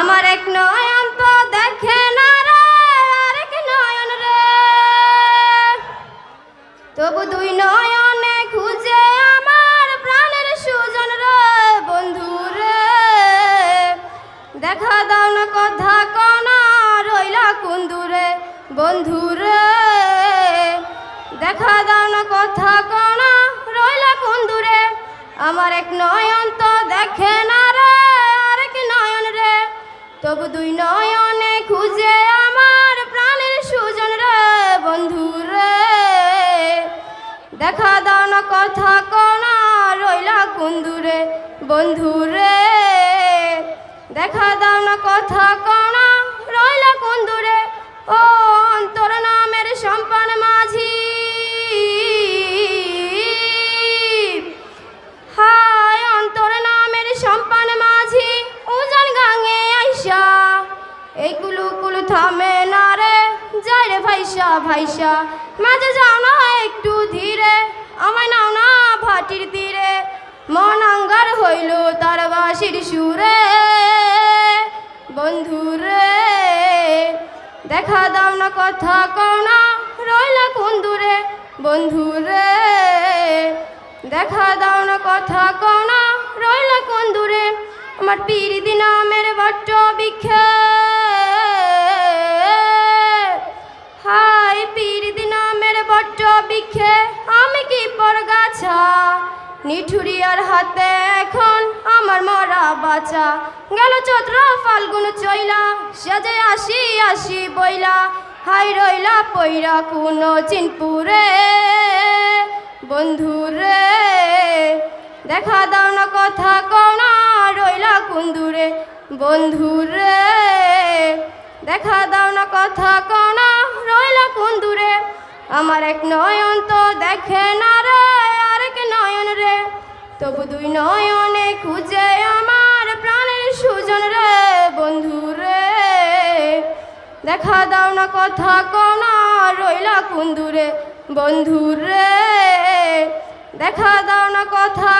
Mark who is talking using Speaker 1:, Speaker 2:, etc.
Speaker 1: আমার এক নয়ন তো দেখে না রে আরেক নয়ন রে। তবু দুই নয়নে খুঁজে আমার প্রাণের সুজন রে, বন্ধু রে। দেখা দাও না কথা কনা, রইলা কুন্দুরে, বন্ধু রে। দেখা দাও না কথা কনা, রইলা কুন্দুরে। আমার এক নয়ন তো দেখে না দেখা দাও না কথা কনা রইলা কুন্দুরে বন্ধু রে দেখা দাও না কথা কনা রইলা কুন্দুরে, ও অন্তর নামের সম্পান মাঝি। হায়, অন্তর নামের সম্পান মাঝি, উজান গাঙে আইসা। এই কুলু কুলু থামে না রে, যাই রে ভাইসা ভাইসা, মাঝে যাও হইল তার বাসির সুরে বন্ধুরে দেখা দাও না কথা কনা রইলা কোন দূরে? বন্ধু রে, দেখা দাও না কথা কনা রইলা কোন দূরে? আমার পীর দিনামের বট্ট বিক্ষে নিঠুরিয়ার হাতে এখন আমার মরা বাঁচা। গেল চৈত্র ফাল্গুন চইলা সেজে আসি আসি বইলা। হাই রইলা পইরা কোনো চিনপুরে। বন্ধুরে, দেখা দাও না কথা কনা রইলা কুন্দুরে। বন্ধুরে, দেখা দাও না কথা কনা রইলা কুন্দুরে। আমার এক নয়ন তো দেখে না রে। তবু দুই নয়নে খুঁজে আমার প্রাণের সুজন রে, বন্ধু রে। দেখা দাও না কথা কনা রইলা কুন্দুরে, বন্ধু রে। দেখা দাও না কথা